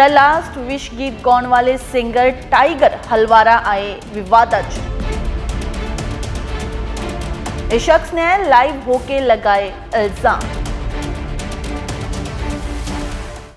The last ਵਿਸ਼ ਗੀਤ ਗਾਉਣ ਵਾਲੇ ਸਿੰਗਰ ਟਾਈਗਰ ਹਲਵਾਰਾ ਆਏ ਵਿਵਾਦਾਂ 'ਚ ਇਸ ਸ਼ਖਸ ਨੇ ਲਾਈਵ ਹੋ ਕੇ ਇਲਜ਼ਾਮ।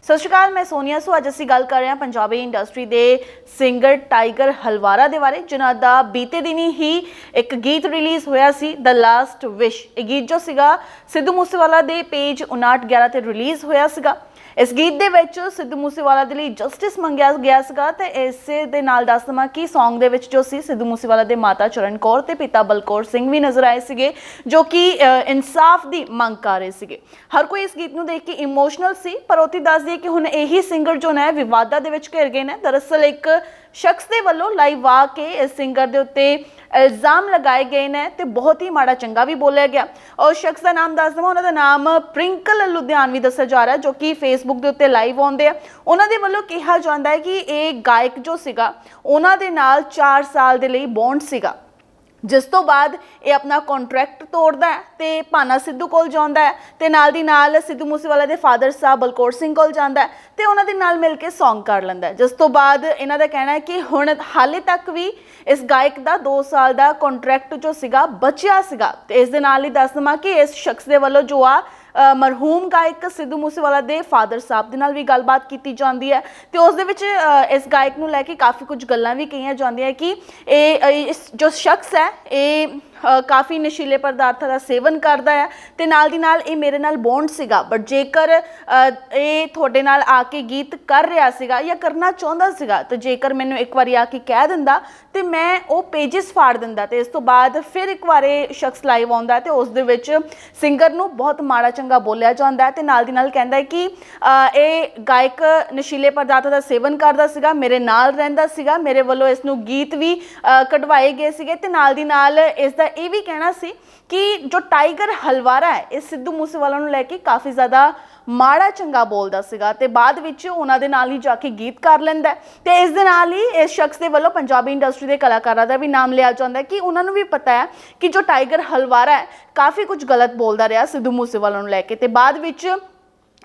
ਸਤਿ ਸ਼੍ਰੀ ਅਕਾਲ, ਮੈਂ ਸੋਨੀਆ ਸੋ। ਅੱਜ ਅਸੀਂ ਗੱਲ ਕਰ ਰਹੇ ਹਾਂ ਪੰਜਾਬੀ ਇੰਡਸਟਰੀ ਦੇ ਸਿੰਗਰ ਟਾਈਗਰ ਹਲਵਾਰਾ ਦੇ ਬਾਰੇ, ਜਿਨ੍ਹਾਂ ਦਾ ਬੀਤੇ ਦਿਨੀ ਹੀ ਇੱਕ ਗੀਤ ਰਿਲੀਜ਼ ਹੋਇਆ ਸੀ ਦ ਲਾਸਟ ਵਿਸ਼ ਇਹ ਗੀਤ ਜੋ ਸੀਗਾ ਸਿੱਧੂ ਮੂਸੇਵਾਲਾ ਦੇ ਪੇਜ 5911 ਤੇ ਰਿਲੀਜ਼ ਹੋਇਆ ਸੀਗਾ। ਇਸ ਗੀਤ ਦੇ ਵਿੱਚ ਸਿੱਧੂ ਮੂਸੇਵਾਲਾ ਦੇ ਲਈ ਜਸਟਿਸ ਮੰਗਿਆ ਗਿਆ ਸੀਗਾ ਤੇ ਇਸੇ ਦੇ ਨਾਲ ਦੱਸ ਦਵਾਂ ਕਿ Song ਦੇ ਵਿੱਚ ਜੋ ਸੀ ਸਿੱਧੂ ਮੂਸੇਵਾਲਾ ਦੇ ਮਾਤਾ ਚਰਨ ਕੌਰ ਤੇ ਪਿਤਾ ਬਲਕੌਰ ਸਿੰਘ ਵੀ ਨਜ਼ਰ ਆਏ ਸੀਗੇ, ਜੋ ਕਿ ਇਨਸਾਫ ਦੀ ਮੰਗ ਕਰ ਰਹੇ ਸੀਗੇ। ਹਰ ਕੋਈ ਇਸ ਗੀਤ ਨੂੰ ਦੇਖ ਕੇ ਇਮੋਸ਼ਨਲ ਸੀ, ਪਰ ਉਤੀ ਦੱਸ ਦਈਏ ਕਿ ਹੁਣ ਇਹੀ ਸਿੰਗਰ ਜੋ ਨੇ, ਵਿਵਾਦਾਂ ਦੇ ਵਿੱਚ ਘਿਰ ਗਏ ਨੇ। ਦਰਅਸਲ ਇੱਕ ਸ਼ਖਸ ਦੇ ਵੱਲੋਂ ਲਾਈਵ ਆ ਕੇ ਇਸ ਸਿੰਗਰ ਦੇ ਉੱਤੇ ਇਲਜ਼ਾਮ ਲਗਾਏ ਗਏ ਨੇ ਤੇ ਬਹੁਤ ਹੀ ਮਾੜਾ ਚੰਗਾ ਵੀ ਬੋਲਿਆ ਗਿਆ। ਔਰ ਸ਼ਖਸ ਦਾ ਨਾਮ ਦੱਸ ਦਵਾਂ, ਉਹਨਾਂ ਦਾ ਨਾਮ ਪ੍ਰਿੰਕਲ ਲੁਧਿਆਣਵੀ ਦੱਸਿਆ ਜਾ ਰਿਹਾ, ਜੋ ਕਿ ਫੇਸਬੁੱਕ ਦੇ ਉੱਤੇ ਲਾਈਵ ਆਉਂਦੇ ਆ। ਉਹਨਾਂ ਦੇ ਵੱਲੋਂ ਕਿਹਾ ਜਾਂਦਾ ਹੈ ਕਿ ਇਹ ਗਾਇਕ ਜੋ ਸੀਗਾ, ਉਹਨਾਂ ਦੇ ਨਾਲ 4 ਸਾਲ ਦੇ ਲਈ ਬੌਂਡ ਸੀਗਾ। ਜਿਸ ਤੋਂ ਬਾਅਦ ਇਹ ਆਪਣਾ ਕੰਟਰੈਕਟ ਤੋੜਦਾ ਹੈ ਤੇ ਭਾਨਾ ਸਿੱਧੂ ਕੋਲ ਜਾਂਦਾ ਹੈ ਤੇ ਨਾਲ ਦੀ ਨਾਲ ਸਿੱਧੂ ਮੂਸੇਵਾਲਾ ਦੇ ਫਾਦਰ ਸਾਹਿਬ ਬਲਕੌਰ ਸਿੰਘ ਕੋਲ ਜਾਂਦਾ ਹੈ ਤੇ ਉਹਨਾਂ ਦੇ ਨਾਲ ਮਿਲ ਕੇ Song ਕਰ ਲੈਂਦਾ ਜਿਸ ਤੋਂ ਬਾਅਦ ਇਹਨਾਂ ਦਾ ਕਹਿਣਾ ਹੈ ਕਿ ਹੁਣ ਹਾਲੇ ਤੱਕ ਵੀ ਇਸ ਗਾਇਕ ਦਾ 2 ਸਾਲ ਦਾ ਕੰਟਰੈਕਟ ਜੋ ਸੀਗਾ ਬਚਿਆ ਸੀਗਾ ਤੇ ਇਸ ਦੇ ਨਾਲ ਹੀ ਦੱਸ ਦਵਾਂ ਕਿ ਇਸ ਸ਼ਖਸ ਦੇ ਵੱਲੋਂ ਜੋ ਆ ਮਰਹੂਮ ਗਾਇਕ ਸਿੱਧੂ ਮੂਸੇਵਾਲਾ ਦੇ ਫਾਦਰ ਸਾਹਿਬ ਦੇ ਨਾਲ ਵੀ ਗੱਲਬਾਤ ਕੀਤੀ ਜਾਂਦੀ ਹੈ। ਤੇ ਉਸ ਦੇ ਵਿੱਚ ਇਸ ਗਾਇਕ ਨੂੰ ਲੈ ਕੇ ਕਾਫੀ ਕੁਝ ਗੱਲਾਂ ਵੀ ਕਹੀਆਂ ਜਾਂਦੀਆਂ ਕਿ ਇਹ ਜੋ ਸ਼ਖਸ ਹੈ, ਇਹ ਕਾਫੀ ਨਸ਼ੀਲੇ ਪਦਾਰਥਾਂ ਦਾ ਸੇਵਨ ਕਰਦਾ ਹੈ ਤੇ ਨਾਲ ਦੀ ਨਾਲ ਇਹ ਮੇਰੇ ਨਾਲ ਬੌਂਡ ਸੀਗਾ। ਬਟ ਜੇਕਰ ਇਹ ਤੁਹਾਡੇ ਨਾਲ ਆ ਕੇ ਗੀਤ ਕਰ ਰਿਹਾ ਸੀਗਾ ਜਾਂ ਕਰਨਾ ਚਾਹੁੰਦਾ ਸੀਗਾ, ਤੇ ਜੇਕਰ ਮੈਨੂੰ ਇੱਕ ਵਾਰੀ ਆ ਕੇ ਕਹਿ ਦਿੰਦਾ ਤੇ ਮੈਂ ਉਹ ਪੇजेस ਫਾੜ ਦਿੰਦਾ ਤੇ ਇਸ ਤੋਂ ਬਾਅਦ ਫਿਰ ਇੱਕ ਵਾਰੇ ਸ਼ਖਸ ਲਾਈਵ ਆਉਂਦਾ ਤੇ ਉਸ ਦੇ ਵਿੱਚ ਸਿੰਗਰ ਨੂੰ ਬਹੁਤ ਮਾੜਾ ਚੰਗਾ ਬੋਲਿਆ ਜਾਂਦਾ ਹੈ ਤੇ ਨਾਲ ਦੀ ਨਾਲ ਕਹਿੰਦਾ ਹੈ ਕਿ ਇਹ ਗਾਇਕ ਨਸ਼ੀਲੇ ਪਦਾਰਥਾਂ ਦਾ ਸੇਵਨ ਕਰਦਾ ਸੀਗਾ, ਮੇਰੇ ਨਾਲ ਰਹਿੰਦਾ ਸੀਗਾ, ਮੇਰੇ ਵੱਲੋਂ ਇਸ ਨੂੰ ਗੀਤ ਵੀ ਕਢਵਾਏ ਗਏ ਸੀਗੇ ਤੇ ਨਾਲ ਦੀ ਨਾਲ ਇਸ ਦਾ ਇਹ ਵੀ ਕਹਿਣਾ ਸੀ ਕਿ ਜੋ ਟਾਈਗਰ ਹਲਵਾਰਾ ਹੈ, ਇਹ ਸਿੱਧੂ ਮੂਸੇਵਾਲਾ ਨੂੰ ਲੈ ਕੇ ਕਾਫੀ ਜ਼ਿਆਦਾ ਮਾੜਾ ਚੰਗਾ ਬੋਲਦਾ ਸੀਗਾ ਤੇ ਬਾਅਦ ਵਿੱਚ ਉਹਨਾਂ ਦੇ ਨਾਲ ਹੀ ਜਾ ਕੇ ਗੀਤ ਕਰ ਲੈਂਦਾ ਹੈ ਤੇ ਇਸ ਦੇ ਨਾਲ ਹੀ ਇਸ ਸ਼ਖਸ ਦੇ ਵੱਲੋਂ ਪੰਜਾਬੀ ਇੰਡਸਟਰੀ ਦੇ ਕਲਾਕਾਰਾਂ ਦਾ ਵੀ ਨਾਮ ਲਿਆ ਜਾਂਦਾ ਕਿ ਉਹਨਾਂ ਨੂੰ ਵੀ ਪਤਾ ਹੈ ਕਿ ਜੋ ਟਾਈਗਰ ਹਲਵਾਰਾ ਹੈ, ਕਾਫੀ ਕੁਝ ਗਲਤ ਬੋਲਦਾ ਰਿਹਾ ਸਿੱਧੂ ਮੂਸੇਵਾਲਾ ਨੂੰ ਲੈ ਕੇ ਤੇ ਬਾਅਦ ਵਿੱਚ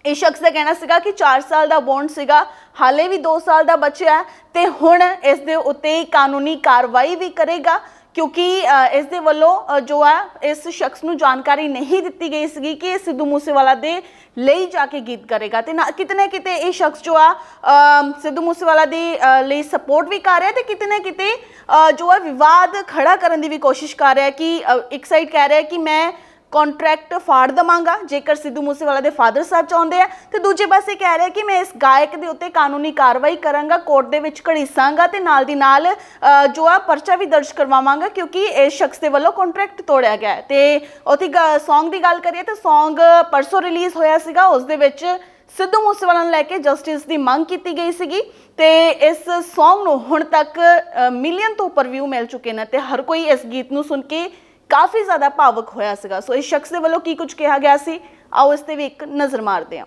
ਇਹ ਸ਼ਖਸ ਦਾ ਕਹਿਣਾ ਸੀਗਾ ਕਿ 4 ਸਾਲ ਦਾ ਬੌਂਡ ਸੀਗਾ, ਹਾਲੇ ਵੀ 2 ਸਾਲ ਦਾ ਬਚਿਆ ਹੈ ਤੇ ਹੁਣ ਇਸ ਦੇ ਉੱਤੇ ਕਾਨੂੰਨੀ ਕਾਰਵਾਈ ਵੀ ਕਰੇਗਾ ਕਿਉਂਕਿ ਇਸ ਦੇ ਵੱਲੋਂ ਜੋ ਆ, ਇਸ ਸ਼ਖਸ ਨੂੰ ਜਾਣਕਾਰੀ ਨਹੀਂ ਦਿੱਤੀ ਗਈ ਸੀਗੀ ਕਿ ਇਹ ਸਿੱਧੂ ਮੂਸੇਵਾਲਾ ਦੇ ਲਈ ਜਾ ਕੇ ਗੀਤ ਕਰੇਗਾ। ਤੇ ਨਾ ਕਿਤੇ ਨਾ ਕਿਤੇ ਇਹ ਸ਼ਖਸ ਜੋ ਆ ਸਿੱਧੂ ਮੂਸੇਵਾਲਾ ਦੇ ਲਈ ਸਪੋਰਟ ਵੀ ਕਰ ਰਿਹਾ ਤੇ ਕਿਤੇ ਨਾ ਕਿਤੇ ਜੋ ਆ, ਵਿਵਾਦ ਖੜਾ ਕਰਨ ਦੀ ਵੀ ਕੋਸ਼ਿਸ਼ ਕਰ ਰਿਹਾ ਕਿ ਇੱਕ ਸਾਈਡ ਕਹਿ ਰਿਹਾ ਕਿ ਮੈਂ ਕੰਟਰੈਕਟ ਫਾੜ ਦਵਾਂਗਾ। ਜੇਕਰ ਸਿੱਧੂ ਮੂਸੇਵਾਲਾ ਦੇ ਫਾਦਰ ਸਾਹਿਬ ਚਾਹੁੰਦੇ ਆ ਤੇ ਦੂਜੇ ਪਾਸੇ ਕਹਿ ਰਿਹਾ ਕਿ ਮੈਂ ਇਸ ਗਾਇਕ ਦੇ ਉੱਤੇ ਕਾਨੂੰਨੀ ਕਾਰਵਾਈ ਕਰਾਂਗਾ ਕੋਰਟ ਦੇ ਵਿੱਚ ਘੜੀਸਾਂਗਾ ਤੇ ਨਾਲ ਦੀ ਨਾਲ ਅ, ਜੋ ਆ ਪਰਚਾ ਵੀ ਦਰਜ ਕਰਵਾਵਾਂਗਾ ਕਿਉਂਕਿ ਇਸ ਸ਼ਖਸ ਦੇ ਵੱਲੋਂ ਕੰਟਰੈਕਟ ਤੋੜਿਆ ਗਿਆ ਹੈ। ਤੇ ਉਥੇ Song ਦੀ ਗੱਲ ਕਰੀਏ ਤਾਂ Song ਪਰਸੋਂ ਰਿਲੀਜ਼ ਹੋਇਆ ਸੀਗਾ ਉਸ ਦੇ ਵਿੱਚ ਸਿੱਧੂ ਮੂਸੇਵਾਲਾ ਨੂੰ ਲੈ ਕੇ ਜਸਟਿਸ ਦੀ ਮੰਗ ਕੀਤੀ ਗਈ ਸੀਗੀ। ਤੇ ਇਸ Song ਨੂੰ ਹੁਣ ਤੱਕ ਮਿਲੀਅਨ ਤੋਂ ਉੱਪਰ ਵਿਊ ਮਿਲ ਚੁੱਕੇ ਨੇ ਤੇ ਹਰ ਕੋਈ ਇਸ ਗੀਤ ਨੂੰ ਸੁਣ ਕੇ ਕਾਫੀ ਜ਼ਿਆਦਾ ਭਾਵਕ ਹੋਇਆ ਸੀਗਾ। ਸੋ ਇਸ ਸ਼ਖਸ ਦੇ ਵੱਲੋਂ ਕੀ ਕੁਝ ਕਿਹਾ ਗਿਆ ਸੀ? ਆਓ ਇਸ ਤੇ ਵੀ ਇੱਕ ਨਜ਼ਰ ਮਾਰਦੇ ਹਾਂ।